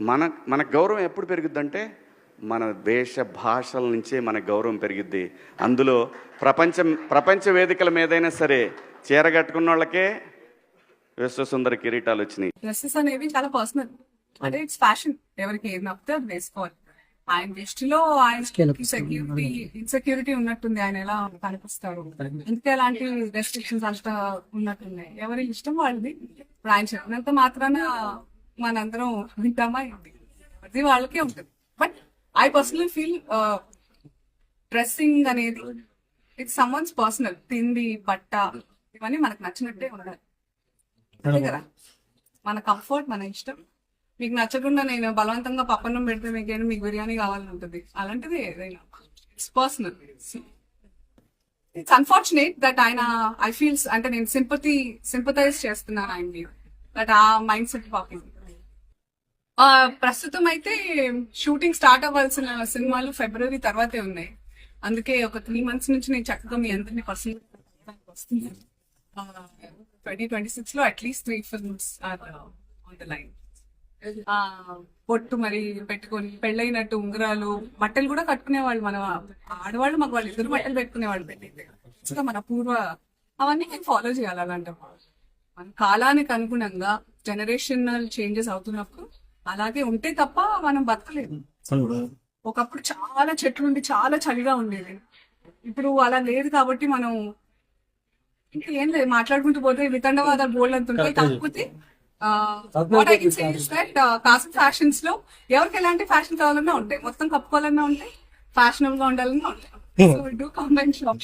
మన మన గౌరవం ఎప్పుడు పెరుగుద్దంటే మన దేశ భాషల నుంచే మన గౌరవం పెరిగిద్ది. అందులో ప్రపంచం ప్రపంచ వేదికల మీదైనా సరే చీర కట్టుకున్న వాళ్ళకే విశ్వసుందర కిరీటాలు వచ్చినాయి. డ్రెస్సెస్ అనేవి చాలా పర్సనల్. అంటే ఇట్స్ ఫ్యాషన్. ఎవరికి ఏది నప్పితే అది వేసుకోవాలి. ఆయన దృష్టిలో ఆయన సెక్యూరిటీ ఇన్సెక్యూరిటీ ఉన్నట్టుంది. ఆయన ఎలా కనిపిస్తారు అందుకే అలాంటి రెస్ట్రిక్షన్స్ అంతా ఉన్నట్టున్నాయి ఎవరి ఇష్టం వాళ్ళది. ఇప్పుడు ఆయన చెప్పినంత మాత్రాన మనందరం వింటామా ఏంటి? అది వాళ్ళకే ఉంటుంది. But I personal feel dressing అనేది ఇట్స్ సమ్మన్స్ పర్సనల్ తిండి బట్ట ఇవన్నీ మనకు నచ్చినట్టే ఉండాలి. అంతే కదా? మన కంఫర్ట్ మన ఇష్టం. మీకు నచ్చకుండా నేను బలవంతంగా పప్పన్నం పెడితే మీకేం మీకు బిర్యానీ కావాలని ఉంటుంది. అలాంటిది ఏదైనా. It's personal it's unfortunate that ఆయన ఐ ఫీల్స్ అంటే నేను సింపతి సింపతైజ్ చేస్తున్నాను ఆయన మీద. దట్ ఆ మైండ్ సెట్ పాపం. ప్రస్తుతం అయితే షూటింగ్ స్టార్ట్ అవ్వాల్సిన సినిమాలు ఫిబ్రవరి తర్వాతే ఉన్నాయి. అందుకే ఒక త్రీ మంత్స్ నుంచి నేను చక్కగా మీ అందరినీ పర్సనల్ వస్తున్నాను. ట్వంటీ ట్వంటీ సిక్స్లో at least three films are on the line పొట్టు మరి పెట్టుకొని పెళ్ళైనట్టు ఉంగరాలు బట్టలు కూడా కట్టుకునేవాళ్ళు మన ఆడవాళ్ళు మాకు వాళ్ళు ఇద్దరు బట్టలు పెట్టుకునేవాళ్ళు పెళ్ళైతే ఇంకా మన పూర్వ అవన్నీ నేను ఫాలో చేయాలి అలాంటప్పుడు. మన కాలానికి అనుగుణంగా జనరేషనల్ చేంజెస్ అవుతున్నప్పుడు అలాగే ఉంటే తప్ప మనం బతకలేము. ఒకప్పుడు చాలా చెట్లు ఉండి చాలా చలిగా ఉండేది. ఇప్పుడు అలా లేదు కాబట్టి మనం ఇంకా ఏం లేదు మాట్లాడుకుంటూ పోతే వితండవాదాలు బోల్డ్ అంత ఉంటాయి. కాకపోతే ఫ్యాషన్స్లో ఎవరికి ఎలాంటి ఫ్యాషన్ కావాలన్నా ఉంటాయి. మొత్తం కప్పుకోవాలన్నా ఉంటాయి. ఫ్యాషనబుల్గా ఉండాలన్నా ఉంటాయి. So do combine shop